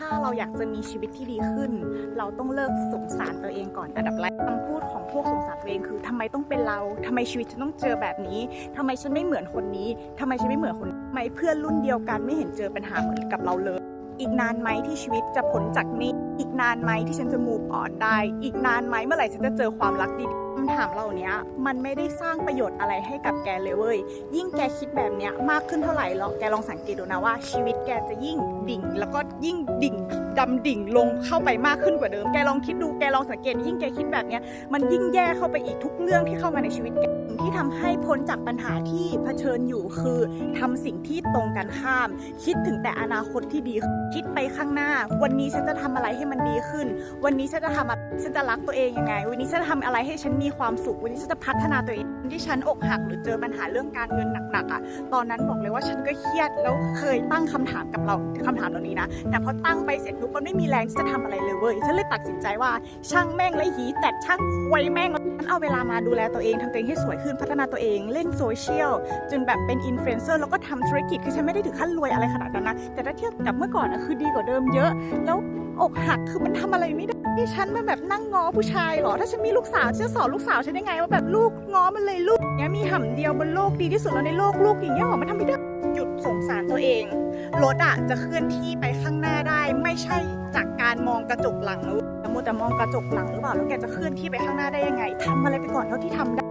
ถ้าเราอยากจะมีชีวิตที่ดีขึ้น เราต้องเลิกสงสารตัวเองก่อนอันดับแรกคำพูดของพวกสงสารตัวเองคือทำไมต้องเป็นเราทำไมชีวิตฉันต้องเจอแบบนี้ทำไมฉันไม่เหมือนคนนี้ทำไมฉันไม่เหมือนคนทำไมเพื่อนรุ่นเดียวกันไม่เห็นเจอปัญหาเหมือนกับเราเลย อีกนานไหมที่ชีวิตจะพ้นจากนี้ อีกนานไหมที่ฉันจะมูฟออนได้ อีกนานไหมเมื่อไหร่ฉันจะเจอความรักดีคำถามเหล่านี้มันไม่ได้สร้างประโยชน์อะไรให้กับแกเลยเว้ย ยิ่งแกคิดแบบเนี้ยมากขึ้นเท่าไหร่หรอกแกลองสังเกตดูนะว่าชีวิตแกจะยิ่งดิ่ง แล้วก็ยิ่งดิ่ง ดำดิ่งลงเข้าไปมากขึ้นกว่าเดิม แกลองคิดดู แกลองสังเกต ยิ่งแกคิดแบบเนี้ยมันยิ่งแย่เข้าไปอีกทุกเรื่องที่เข้ามาในชีวิตแกที่ทำให้พ้นจากปัญหาที่เผชิญอยู่คือทำสิ่งที่ตรงกันข้าม คิดถึงแต่อนาคตที่ดี คิดไปข้างหน้า วันนี้ฉันจะทำอะไรให้มันดีขึ้น วันนี้ฉันจะทำอะฉันจะรักตัวเองยังไง วันนี้ฉันจะทำอะไรให้ฉันมีความสุข วันนี้ฉันจะพัฒนาตัวเองที่ฉันอกหักหรือเจอปัญหาเรื่องการเงินหนักๆอะตอนนั้นบอกเลยว่าฉันก็เครียดแล้วเคยตั้งคำถามกับเราคำถามเหล่านี้นะ แต่พอตั้งไปเสร็จปุ๊บมันไม่มีแรงที่จะทำอะไรเลยเว้ยฉันเลยตัดสินใจว่าช่างแม่งเลยหีแต่ช่างควยแม่งฉันเอาเวลามาดูแลตัวเองทำตัวเองให้สวยขึ้นพัฒนาตัวเองเล่นโซเชียลจนแบบเป็นอินฟลูเอนเซอร์แล้วก็ทำธุรกิจคือฉันไม่ได้ถึงขั้นรวยอะไรขนาดนั้นนะแต่ถ้าเทียบกับเมื่อก่อนอะคือดีกว่าเดิมเยอะ แล้วอกหักคือมันทำอะไรไม่ได้ที่ฉันมาแบบนั่งง้อผู้ชายเหรอ ถ้าฉันมีลูกสาวฉันจะสอนลูกสาวฉันได้ไงว่าแบบลูกง้อมันเลยลูกเนี้ยมีห่ำเดียวบนโลกดีที่สุดแล้วในโลกลูกอย่างเงี้ยหรอมันทำไม่ได้หยุดสงสารตัวเองรถอะจะเคลื่อนที่ไปข้างหน้า ไม่ใช่จากการมองกระจกหลังนะแต่มัวแต่มองกระจกหลังหรือเปล่าแล้วแกจะเคลื่อนที่ไปข้างหน้าได้ยังไงทำอะไรไปก่อนเท่าที่ทำได้